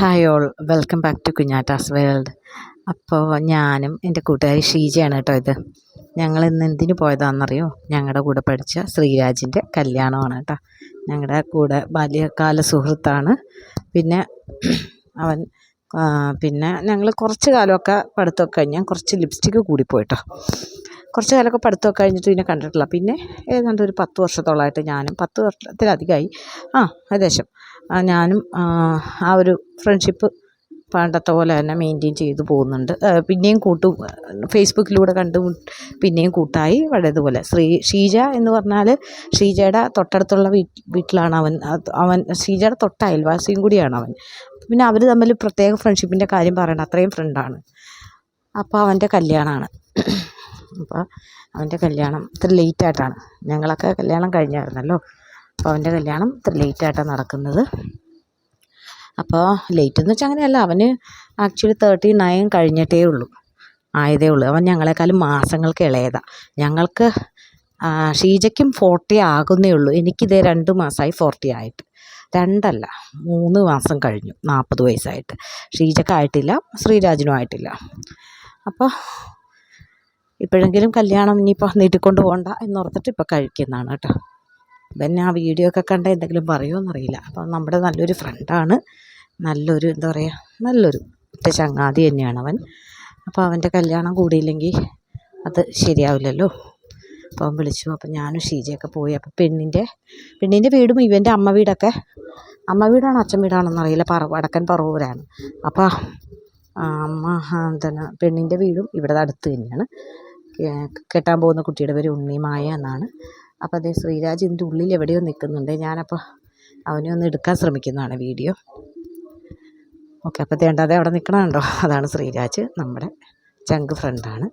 Hi all welcome back to Kunjattas world അപ്പോൾ ഞാനും എന്റെ കൂട്ടുകാരി ഷീജയാണ് കേട്ടോ ഇത്. ഞങ്ങൾ ഇന്ന് എന്തിനു പോയതാണെന്നറിയോ? ഞങ്ങളുടെ കൂടെ പഠിച്ച ശ്രീരാജിന്റെ കല്യാണമാണ് കേട്ടോ. ഞങ്ങളുടെ കൂടെ ബാല്യകാല സുഹൃത്താണ്. പിന്നെ അവൻ പിന്നെ ഞങ്ങൾ കുറച്ച് കാലമൊക്കെ പഠിത്തമൊക്കെ കഴിഞ്ഞ് ഞാൻ കുറച്ച് ലിപ്സ്റ്റിക്ക് കൂടിപ്പോയിട്ടോ. കുറച്ച് കാലമൊക്കെ പഠിത്തമൊക്കെ കഴിഞ്ഞിട്ട് പിന്നെ കണ്ടിട്ടില്ല. പിന്നെ ഏതാണ്ട് ഒരു പത്ത് വർഷത്തോളമായിട്ട് ഞാനും പത്ത് വർഷത്തിലധികമായി ആ ഏകദേശം ഞാനും ആ, ഒരു ഫ്രണ്ട്ഷിപ്പ് പണ്ടത്തെ പോലെ തന്നെ മെയിന്റെയിൻ ചെയ്തു പോകുന്നുണ്ട്. പിന്നെയും കൂട്ടു ഫേസ്ബുക്കിലൂടെ കണ്ടു പിന്നെയും കൂട്ടായി പഴയതുപോലെ. ശ്രീ ഷീജ എന്ന് പറഞ്ഞാൽ ഷീജയുടെ തൊട്ടടുത്തുള്ള വീട്ട് വീട്ടിലാണ് അവൻ. അവൻ ഷീജയുടെ തൊട്ട അയൽവാസിയും കൂടിയാണ് അവൻ. പിന്നെ അവർ തമ്മിൽ പ്രത്യേക ഫ്രണ്ട്ഷിപ്പിന്റെ കാര്യം പറയണം അത്രയും ഫ്രണ്ടാണ് അപ്പോൾ അവന്റെ കല്യാണമാണ് അപ്പോൾ അവന്റെ കല്യാണം ഇത്ര ലേറ്റായിട്ടാണ് ഞങ്ങളൊക്കെ കല്യാണം കഴിഞ്ഞായിരുന്നല്ലോ. അപ്പോൾ അവന്റെ കല്യാണം ഇത്ര ലേറ്റായിട്ടാണ് നടക്കുന്നത്. അപ്പോൾ ലേറ്റ് എന്ന് വെച്ചാൽ അങ്ങനെയല്ല അവന് ആക്ച്വലി തേർട്ടി നയൻ കഴിഞ്ഞിട്ടേ ഉള്ളൂ ആയതേ ഉള്ളൂ. അവൻ ഞങ്ങളെക്കാളും മാസങ്ങൾക്ക് ഇളയതാണ് ഞങ്ങൾക്ക് ഷീജയ്ക്കും ഫോർട്ടി ആകുന്നേ ഉള്ളൂ. എനിക്കിതേ രണ്ട് മാസമായി ഫോർട്ടി ആയിട്ട്. രണ്ടല്ല മൂന്ന് മാസം കഴിഞ്ഞു നാൽപ്പത് വയസ്സായിട്ട്. ഷീജക്കായിട്ടില്ല ശ്രീരാജിനും ആയിട്ടില്ല. അപ്പോൾ ഇപ്പോഴെങ്കിലും കല്യാണം ഇനിയിപ്പോൾ നീട്ടിക്കൊണ്ട് പോകണ്ട എന്നോർത്തിട്ട് ഇപ്പോൾ കഴിക്കുന്നതാണ് കേട്ടോ. പിന്നെ ആ വീഡിയോ ഒക്കെ കണ്ട എന്തെങ്കിലും പറയുമോ എന്നറിയില്ല അപ്പം നമ്മുടെ നല്ലൊരു ഫ്രണ്ടാണ് നല്ലൊരു എന്താ പറയുക നല്ലൊരു ഒറ്റ ചങ്ങാതി തന്നെയാണ് അവൻ. അപ്പോൾ അവന്റെ കല്യാണം കൂടിയില്ലെങ്കിൽ അത് ശരിയാവില്ലല്ലോ. അപ്പോൾ അവൻ വിളിച്ചു. അപ്പം ഞാനും ഷീജയൊക്കെ പോയി. അപ്പോൾ പെണ്ണിന്റെ പെണ്ണിന്റെ വീടും ഇവന്റെ അമ്മ വീടൊക്കെ. അമ്മ വീടാണോ അച്ഛൻ വീടാണോന്ന് അറിയില്ല. പറ വടക്കൻ പറവൂരാണ്. അപ്പോൾ അമ്മ എന്താണ് പെണ്ണിന്റെ വീടും ഇവിടെ അടുത്ത് തന്നെയാണ്. കെട്ടാൻ പോകുന്ന കുട്ടിയുടെ പേര് ഉണ്ണിമായ എന്നാണ്. അപ്പോൾ അതേ ശ്രീരാജ് ഇതിന്റെ ഉള്ളിൽ എവിടെയോ നിൽക്കുന്നുണ്ട്. ഞാനപ്പോൾ അവനെ ഒന്ന് എടുക്കാൻ ശ്രമിക്കുന്നതാണ് വീഡിയോ. ഓക്കെ അപ്പോൾ തേണ്ടാതെ അവിടെ നിൽക്കണമുണ്ടോ അതാണ് ശ്രീരാജ് നമ്മുടെ ചങ്ക് ഫ്രണ്ടാണ്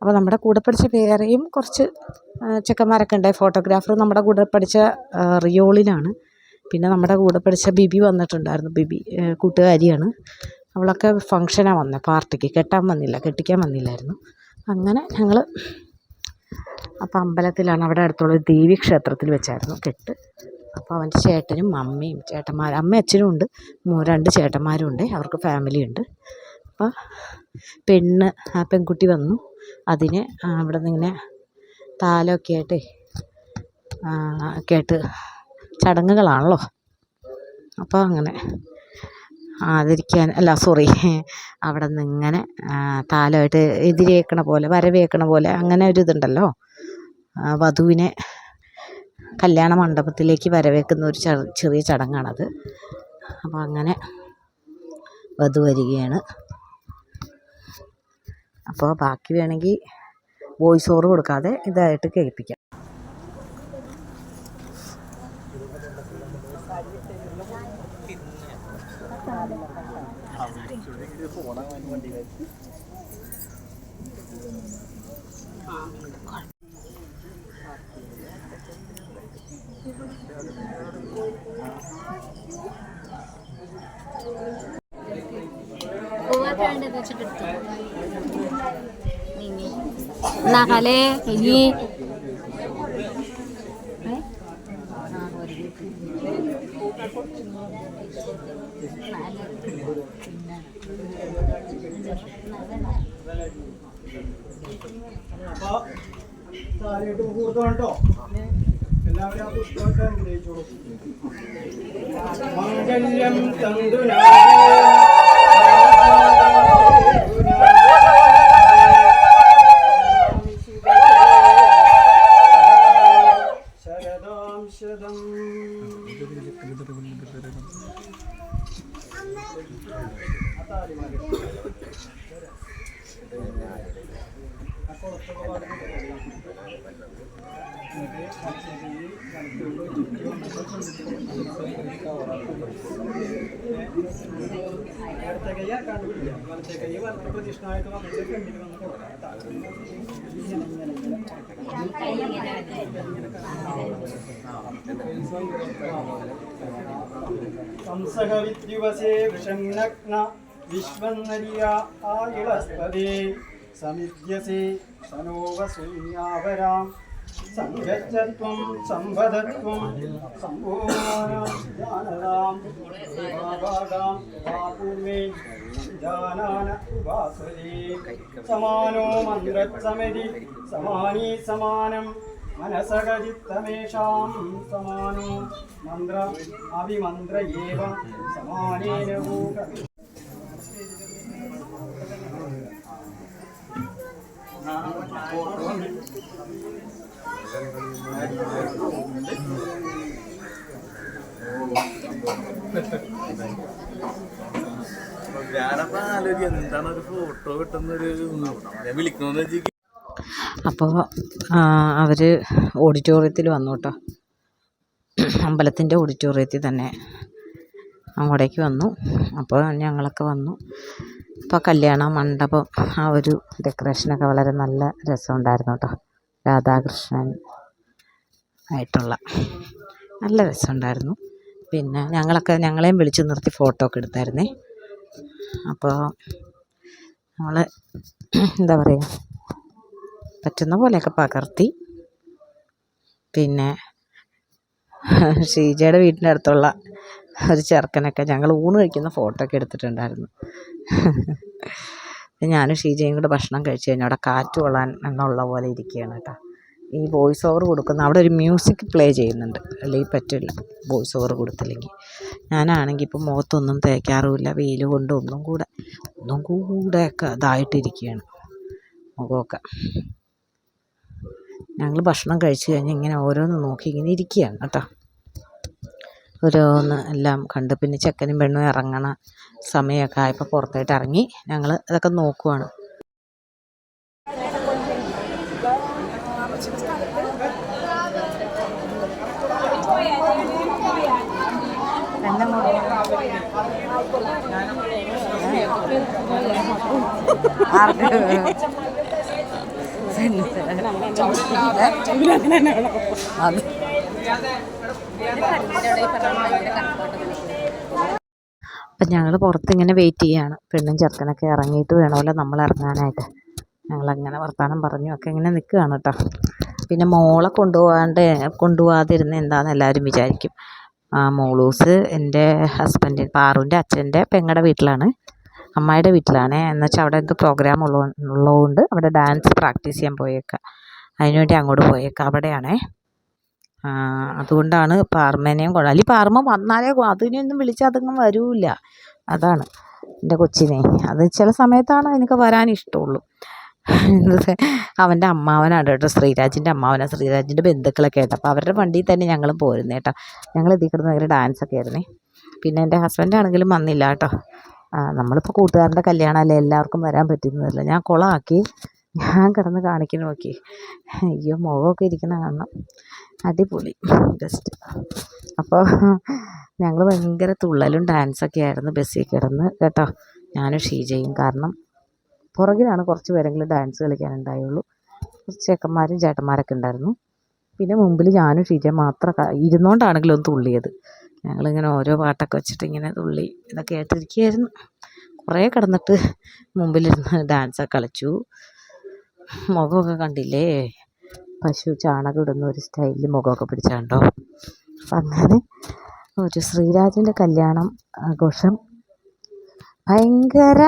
അപ്പോൾ നമ്മുടെ കൂടെ പഠിച്ച വേറെയും കുറച്ച് ചെക്കന്മാരൊക്കെ ഉണ്ടായി ഫോട്ടോഗ്രാഫർ നമ്മുടെ കൂടെ പഠിച്ച റിയോളിലാണ്. പിന്നെ നമ്മുടെ കൂടെ പഠിച്ച ബിബി വന്നിട്ടുണ്ടായിരുന്നു. ബിബി കൂട്ടുകാരിയാണ്. അവളൊക്കെ ഫങ്ഷനാണ് വന്നത് പാർട്ടിക്ക് കെട്ടാൻ വന്നില്ല കെട്ടിക്കാൻ വന്നില്ലായിരുന്നു. അങ്ങനെ ഞങ്ങൾ അപ്പോൾ അമ്പലത്തിലാണ് അവിടെ അടുത്തുള്ള ദേവി ക്ഷേത്രത്തിൽ വെച്ചായിരുന്നു കെട്ട്. അപ്പോൾ അവന്റെ ചേട്ടനും അമ്മയും ചേട്ടന്മാർ അമ്മയും അച്ഛനും ഉണ്ട് രണ്ട് ചേട്ടന്മാരും ഉണ്ട് അവർക്ക് ഫാമിലി ഉണ്ട്. അപ്പോൾ പെണ്ണ് ആ പെൺകുട്ടി വന്നു. അതിനെ അവിടെ നിന്ന് ഇങ്ങനെ താലമൊക്കെ ആയിട്ടേ ഒക്കെ ചടങ്ങുകളാണല്ലോ. അപ്പോൾ അങ്ങനെ ആദരിക്കാൻ അല്ല സോറി അവിടെ നിന്ന് ഇങ്ങനെ താലമായിട്ട് എതിരേക്കണ പോലെ വരവേക്കണ പോലെ അങ്ങനെ ഒരു ഇതുണ്ടല്ലോ. വധുവിനെ കല്യാണ മണ്ഡപത്തിലേക്ക് വരവേക്കുന്ന ഒരു ചെറു- ചെറിയ ചടങ്ങാണത്. അപ്പോൾ അങ്ങനെ വധു വരികയാണ്. അപ്പോൾ ബാക്കി വേണമെങ്കിൽ വോയിസ് ഓവർ കൊടുക്കാതെ ഇതായിട്ട് കേൾപ്പിക്കാം. നഖലേ ഇനി അപ്പൊ താലിയിട്ട് മുഹൂർത്തം കേട്ടോ എല്ലാവരും ആ പുഷ്പമൊക്കെ അനുഗ്രഹിച്ചോളൂ മംഗല്യം തന്തുനാ ഇടത്തെ കൈ കണ്ടുപിടിക്കാം വലത്തെ കൈ സമിദ്യസേ സനോവസൂന്യാപരാം സംഗച്ഛത്വം സംവദത്വം സംഭൂമാനാം ദേവാഭാഗാം വാപൂർവേ ജാനാന ഉപാസരേ സമാനോ മന്ത്രസമിതി സമാനീ സമാനം മനസകചിത്തമേഷാം സമാനോ മന്ത്ര അഭിമന്ത്ര സമാനേന ഭൂക ഞാനപ്പോ ആലോചിക്കും എന്താണ് ഒരു ഫോട്ടോ കിട്ടുന്നൊരു ഞാൻ വിളിക്കണമെന്ന് വെച്ചാൽ അപ്പോൾ അവർ ഓഡിറ്റോറിയത്തിൽ വന്നു കേട്ടോ. അമ്പലത്തിന്റെ ഓഡിറ്റോറിയത്തിൽ തന്നെ അങ്ങോട്ടേക്ക് വന്നു. അപ്പോൾ ഞങ്ങളൊക്കെ വന്നു. അപ്പോൾ കല്യാണ മണ്ഡപം ആ ഒരു ഡെക്കറേഷനൊക്കെ വളരെ നല്ല രസമുണ്ടായിരുന്നു കേട്ടോ. രാധാകൃഷ്ണൻ ആയിട്ടുള്ള. നല്ല രസമുണ്ടായിരുന്നു. പിന്നെ ഞങ്ങളൊക്കെ ഞങ്ങളെയും വിളിച്ചു നിർത്തി ഫോട്ടോ ഒക്കെ എടുത്തായിരുന്നേ. അപ്പോൾ നമ്മൾ എന്താ പറയുക പറ്റുന്ന പോലെയൊക്കെ പകർത്തി. പിന്നെ ഷീജയുടെ വീടിന്റെ അടുത്തുള്ള ഒരു ചെറുക്കനൊക്കെ ഞങ്ങൾ ഊണ് കഴിക്കുന്ന ഫോട്ടോ ഒക്കെ എടുത്തിട്ടുണ്ടായിരുന്നു. ഞാനും ഷീജയും കൂടെ ഭക്ഷണം കഴിച്ച് കഴിഞ്ഞാൽ അവിടെ കാറ്റ് കൊള്ളാൻ എന്നുള്ള പോലെ ഇരിക്കുകയാണ് കേട്ടോ. ഈ വോയിസ് ഓവർ കൊടുക്കുന്ന അവിടെ ഒരു മ്യൂസിക് പ്ലേ ചെയ്യുന്നുണ്ട്. അല്ലെങ്കിൽ പറ്റില്ല വോയിസ് ഓവർ കൊടുത്തില്ലെങ്കിൽ ഞാനാണെങ്കിൽ ഇപ്പം മുഖത്തൊന്നും തേക്കാറുമില്ല വെയിൽ കൊണ്ട് ഒന്നും കൂടെ ഒന്നും കൂടെ ഒക്കെ ഇതായിട്ടിരിക്കുകയാണ് മുഖമൊക്കെ. ഞങ്ങൾ ഭക്ഷണം കഴിച്ചു കഴിഞ്ഞ് ഇങ്ങനെ ഓരോന്ന് നോക്കി ഇങ്ങനെ ഇരിക്കുകയാണ് കേട്ടോ. ഓരോന്ന് എല്ലാം കണ്ട് പിന്നെ ചെക്കനും പെണ്ണും ഇറങ്ങണ സമയമൊക്കെ ആയപ്പോൾ പുറത്തോട്ട് ഇറങ്ങി ഞങ്ങൾ അതൊക്കെ നോക്കുവാണ്. അത് അപ്പം ഞങ്ങൾ പുറത്തിങ്ങനെ വെയിറ്റ് ചെയ്യാണ്. പെണ്ണും ചെറുക്കനൊക്കെ ഇറങ്ങിയിട്ട് വേണമല്ലോ നമ്മൾ ഇറങ്ങാനായിട്ട്. ഞങ്ങളങ്ങനെ വർത്തമാനം പറഞ്ഞു ഒക്കെ ഇങ്ങനെ നിൽക്കുകയാണ് കേട്ടോ. പിന്നെ മോളെ കൊണ്ടുപോകാണ്ട് കൊണ്ടുപോകാതിരുന്ന എന്താണെന്ന് എല്ലാവരും വിചാരിക്കും. ആ മോളൂസ് എന്റെ ഹസ്ബൻഡ് പാറുവിന്റെ അച്ഛന്റെ പെങ്ങളുടെ വീട്ടിലാണ്. അമ്മായിയുടെ വീട്ടിലാണ്. എന്നുവെച്ചാൽ അവിടെ എന്ത് പ്രോഗ്രാം ഉള്ള ഉള്ളതുകൊണ്ട് അവിടെ ഡാൻസ് പ്രാക്ടീസ് ചെയ്യാൻ പോയേക്കാം. അതിനുവേണ്ടി അങ്ങോട്ട് പോയേക്കാം. അവിടെയാണേ. അതുകൊണ്ടാണ് പാർമേനെയും കൊണ്ട് അല്ലെങ്കിൽ പാർമ വന്നാലേ അതിനൊന്നും വിളിച്ചാൽ അതൊന്നും വരൂല അതാണ് എന്റെ കൊച്ചിനെ. അത് ചില സമയത്താണ് എനിക്ക് വരാൻ ഇഷ്ടമുള്ളൂ. അവന്റെ അമ്മാവനാണ് കേട്ടോ ശ്രീരാജിന്റെ അമ്മാവനാണ് ശ്രീരാജിന്റെ ബന്ധുക്കളൊക്കെ ആയിട്ട്. അപ്പോൾ അവരുടെ വണ്ടിയിൽ തന്നെ ഞങ്ങളും പോരുന്നത് കേട്ടോ. ഞങ്ങൾ ഇതിൽ കിടന്ന് ഭയങ്കര ഡാൻസൊക്കെ ആയിരുന്നേ. പിന്നെ എന്റെ ഹസ്ബൻഡ് ആണെങ്കിലും വന്നില്ല കേട്ടോ. നമ്മളിപ്പോൾ കൂട്ടുകാരന്റെ കല്യാണമല്ലേ എല്ലാവർക്കും വരാൻ പറ്റുന്നതല്ല. ഞാൻ കുളമാക്കി ഞാൻ കിടന്ന് കാണിക്കണ നോക്കി. അയ്യോ മുഖമൊക്കെ ഇരിക്കുന്ന കാണണം. അടിപൊളി ബെസ്റ്റ് അപ്പോൾ ഞങ്ങൾ ഭയങ്കര തുള്ളലും ഡാൻസൊക്കെ ആയിരുന്നു ബസ്സിൽ കിടന്ന് കേട്ടോ. ഞാനും ഷീജയും. കാരണം പുറകിലാണ് കുറച്ച് പേരെങ്കിലും ഡാൻസ് കളിക്കാനുണ്ടായുള്ളൂ. കുറച്ച് ചേക്കന്മാരും ചേട്ടന്മാരൊക്കെ ഉണ്ടായിരുന്നു. പിന്നെ മുമ്പിൽ ഞാനും ഷീജ മാത്രം ഇരുന്നോണ്ടാണെങ്കിലും ഒന്ന് തുള്ളിയത്. ഞങ്ങളിങ്ങനെ ഓരോ പാട്ടൊക്കെ വെച്ചിട്ട് ഇങ്ങനെ തുള്ളി ഇതൊക്കെ ആയിട്ടിരിക്കുകയായിരുന്നു കുറേ കിടന്നിട്ട് മുമ്പിലിരുന്ന് ഡാൻസൊക്കെ കളിച്ചു. മുഖമൊക്കെ കണ്ടില്ലേ? പശു ചാണകം ഇടുന്ന ഒരു സ്റ്റൈലിൽ മുഖമൊക്കെ പിടിച്ചാണ്ടോ? അങ്ങനെ ഒരു ശ്രീരാജിന്റെ കല്യാണം ആഘോഷം. ഭയങ്കര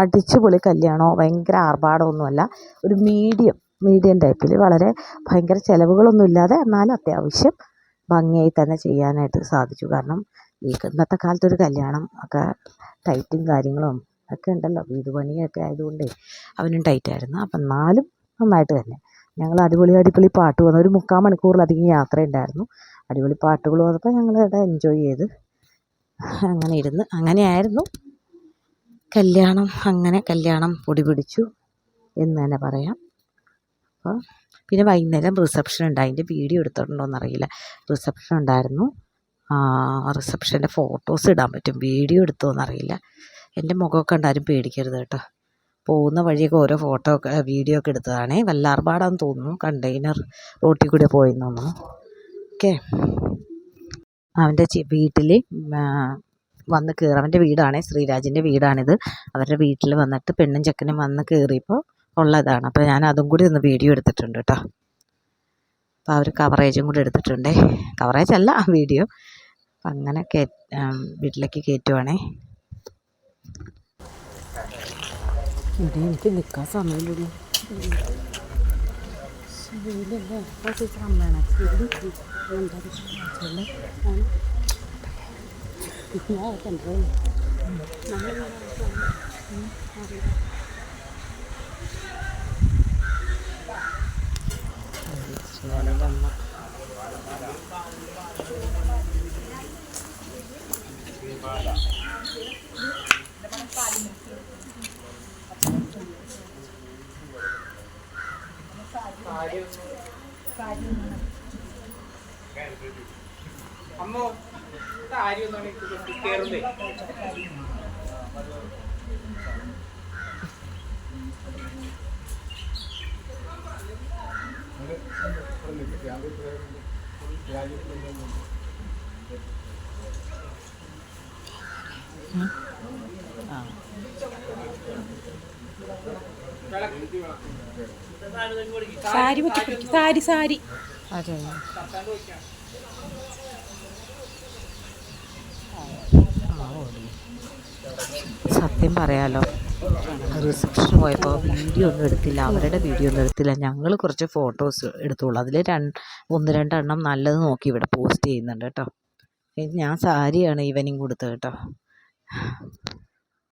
അടിച്ചുപൊളി കല്യാണമോ ഭയങ്കര ആർഭാടമൊന്നുമല്ല. ഒരു മീഡിയം മീഡിയം ടൈപ്പിൽ വളരെ ഭയങ്കര ചിലവുകളൊന്നും ഇല്ലാതെ എന്നാലും അത്യാവശ്യം ഭംഗിയായി തന്നെ ചെയ്യാനായിട്ട് സാധിച്ചു. കാരണം ഈ ഇന്നത്തെ കാലത്ത് ഒരു കല്യാണം ഒക്കെ ടൈറ്റും കാര്യങ്ങളും ഒക്കെ ഉണ്ടല്ലോ. വീട് പണിയൊക്കെ ആയതുകൊണ്ടേ അവനും ടൈറ്റായിരുന്നു അപ്പം എന്നാലും നന്നായിട്ട് തന്നെ. ഞങ്ങൾ അടിപൊളി അടിപൊളി പാട്ട് വന്നു ഒരു മുക്കാൽ മണിക്കൂറിലധികം യാത്രയുണ്ടായിരുന്നു അടിപൊളി പാട്ടുകൾ വന്നപ്പോൾ ഞങ്ങൾ എൻജോയ് ചെയ്ത് അങ്ങനെ ഇരുന്ന് അങ്ങനെയായിരുന്നു. കല്യാണം അങ്ങനെ കല്യാണം പൊടി പിടിച്ചു എന്ന് തന്നെ പറയാം. അപ്പോൾ പിന്നെ വൈകുന്നേരം റിസപ്ഷൻ ഉണ്ട്. അതിന്റെ വീഡിയോ എടുത്തിട്ടുണ്ടോയെന്നറിയില്ല റിസപ്ഷൻ ഉണ്ടായിരുന്നു. റിസപ്ഷന്റെ ഫോട്ടോസ് ഇടാൻ പറ്റും. വീഡിയോ എടുത്തോ എന്നറിയില്ല. എന്റെ മുഖമൊക്കെ ഉണ്ടാരും പേടിക്കരുത് കേട്ടോ. പോകുന്ന വഴിയൊക്കെ ഓരോ ഫോട്ടോ ഒക്കെ വീഡിയോ ഒക്കെ എടുത്തതാണേ. വല്ലാർപാടാന്ന് തോന്നുന്നു. കണ്ടെയ്നർ റോട്ടിൽ കൂടെ പോയെന്ന് തോന്നുന്നു. ഓക്കെ അവന്റെ വീട്ടിൽ വന്ന് കയറി അവന്റെ വീടാണേ ശ്രീരാജിന്റെ വീടാണിത്. അവരുടെ വീട്ടിൽ വന്നിട്ട് പെണ്ണും ചെക്കനും വന്ന് കയറിയപ്പോൾ ഉള്ളതാണ്. അപ്പോൾ ഞാൻ അതും കൂടി ഒന്ന് വീഡിയോ എടുത്തിട്ടുണ്ട് കേട്ടോ. അപ്പോൾ ആ ഒരു കവറേജും കൂടി എടുത്തിട്ടുണ്ടേ. കവറേജ് അല്ല വീഡിയോ. അപ്പം അങ്ങനെ വീട്ടിലേക്ക് കയറ്റുവാണേ. ഇവിടെ എനിക്ക് നിൽക്കാൻ സമയമില്ലല്ലോ അമ്മോ കയറുന്നേ സാരി പിടിക്കും. സാരി സാരി. അതെ. സത്യം പറയാലോ. റിസപ്ഷന് പോയപ്പോൾ വീഡിയോ ഒന്നും എടുത്തില്ല. അവരുടെ വീഡിയോ ഒന്നും എടുത്തില്ല. ഞങ്ങൾ കുറച്ച് ഫോട്ടോസ് എടുത്തോളൂ അതിൽ രണ്ട് ഒന്ന് രണ്ടെണ്ണം നല്ലത് നോക്കി ഇവിടെ പോസ്റ്റ് ചെയ്യുന്നുണ്ട് കേട്ടോ. ഞാൻ സാരിയാണ് ഈവനിങ് കൊടുത്തത് കേട്ടോ.